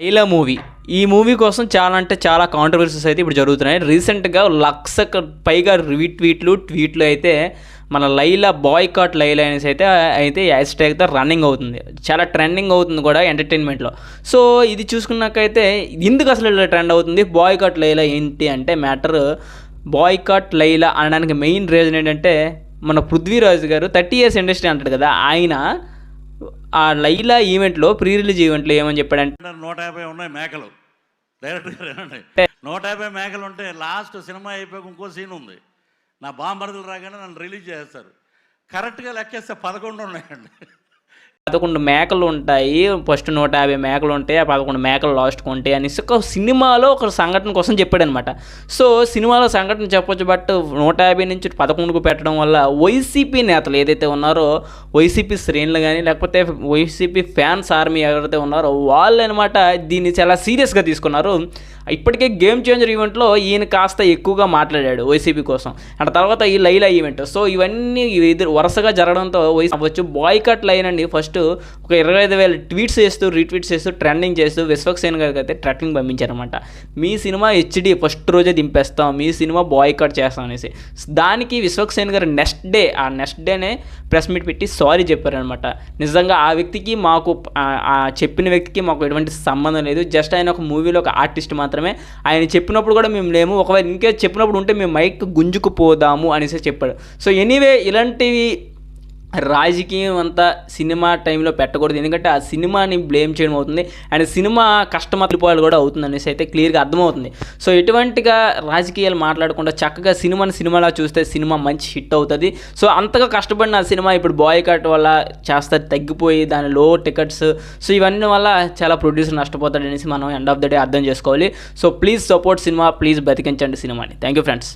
Laila movie. ఈ movie కోసం చాలా అంటే చాలా కాంట్రవర్సీస్ అయితే ఇప్పుడు జరుగుతున్నాయి. రీసెంట్గా లక్ష పైగా రీట్వీట్లు ట్వీట్లు అయితే మన లైలా బాయ్కాట్ లైలా అనేసి అయితే అయితే హ్యాష్ ట్యాగ్తో రన్నింగ్ అవుతుంది. చాలా ట్రెండింగ్ అవుతుంది కూడా ఎంటర్టైన్మెంట్లో సో ఇది చూసుకున్నాకైతే ఎందుకు అసలు ఇలా ట్రెండ్ అవుతుంది? బాయ్కాట్ లైలా ఏంటి అంటే మ్యాటర్ బాయ్కాట్ లైలా అనడానికి మెయిన్ రీజన్ ఏంటంటే మన పృథ్వీరాజు గారు థర్టీ ఇయర్స్ ఇండస్ట్రీ అంటాడు కదా ఆయన ఆ లైలా ఈవెంట్లో ప్రీ రిలీజ్ ఈవెంట్లో ఏమని చెప్పాడంటే అంటే నూట యాభై ఉన్నాయి మేకలు. డైరెక్ట్ గారు ఏమండి? నూట యాభై మేకలు ఉంటే లాస్ట్ సినిమా అయిపోయాక ఇంకో సీన్ ఉంది. నా బాంబరదులు రాగానే నన్ను రిలీజ్ చేస్తారు. కరెక్ట్గా లెక్కేస్తే పదకొండు ఉన్నాయండి. పదకొండు మేకలు ఉంటాయి. ఫస్ట్ నూట యాభై మేకలు ఉంటాయి. ఆ పదకొండు మేకలు లాస్ట్కి ఉంటాయి అనేసి ఒక సినిమాలో ఒక సంఘటన కోసం చెప్పాడనమాట. సో సినిమాలో సంఘటన చెప్పొచ్చు బట్ నూట యాభై నుంచి పదకొండుకు పెట్టడం వల్ల వైసీపీ నేతలు ఏదైతే ఉన్నారో వైసీపీ శ్రేణులు కానీ లేకపోతే వైసీపీ ఫ్యాన్స్ ఆర్మీ ఎవరైతే ఉన్నారో వాళ్ళు అనమాట దీన్ని చాలా సీరియస్గా తీసుకున్నారు. ఇప్పటికే గేమ్ చేంజర్ ఈవెంట్లో ఈయన కాస్త ఎక్కువగా మాట్లాడాడు వైసీపీ కోసం. అండ్ తర్వాత ఈ లైలా ఈవెంట్ సో ఇవన్నీ ఎదురు వరుసగా జరగడంతో వైసీ బాయ్ బాయ్కట్ లైన్ అండి. ఫస్ట్ ఒక ఇరవై ఐదు వేల ట్వీట్స్ చేస్తూ రీట్వీట్స్ చేస్తూ ట్రెండింగ్ చేస్తూ విశ్వక్సేన్ గారికి అయితే ట్రెక్కింగ్ పంపించారనమాట మీ సినిమా హెచ్డి ఫస్ట్ రోజే దింపేస్తాం మీ సినిమా బాయ్కట్ చేస్తాం అనేసి. దానికి విశ్వక్సేన్ గారు నెక్స్ట్ డే ఆ నెక్స్ట్ డేనే ప్రెస్ మీట్ పెట్టి సారీ చెప్పారనమాట నిజంగా ఆ వ్యక్తికి మాకు ఆ- చెప్పిన వ్యక్తికి మాకు ఎటువంటి సంబంధం లేదు. జస్ట్ ఆయన ఒక మూవీలో ఒక ఆర్టిస్ట్ మాత్రమే. ఆయన చెప్పినప్పుడు కూడా మేము లేము. ఒకవేళ ఇంకే చెప్పినప్పుడు ఉంటే మేము మైక్ గుంజుకుపోదాము అనేసి చెప్పాడు. సో ఎనీవే ఇలాంటివి రాజకీయం అంతా సినిమా టైంలో పెట్టకూడదు. ఎందుకంటే ఆ సినిమాని బ్లేమ్ చేయడం అవుతుంది. అండ్ సినిమా కష్టమతిపోయాలు కూడా అవుతుంది అనేసి అయితే క్లియర్గా అర్థమవుతుంది. సో ఎటువంటిగా రాజకీయాలు మాట్లాడకుండా చక్కగా సినిమాని సినిమాలా చూస్తే సినిమా మంచి హిట్ అవుతుంది. సో అంతగా కష్టపడిన ఆ సినిమా ఇప్పుడు బాయ్ కట్ వల్ల చేస్తా తగ్గిపోయి దాని లో టికెట్స్. సో ఇవన్నీ వల్ల చాలా ప్రొడ్యూసర్ నష్టపోతాడు అనేసి మనం ఎండ్ ఆఫ్ ద డే అర్థం చేసుకోవాలి. So please support cinema please బతికించండి సినిమాని. Thank you friends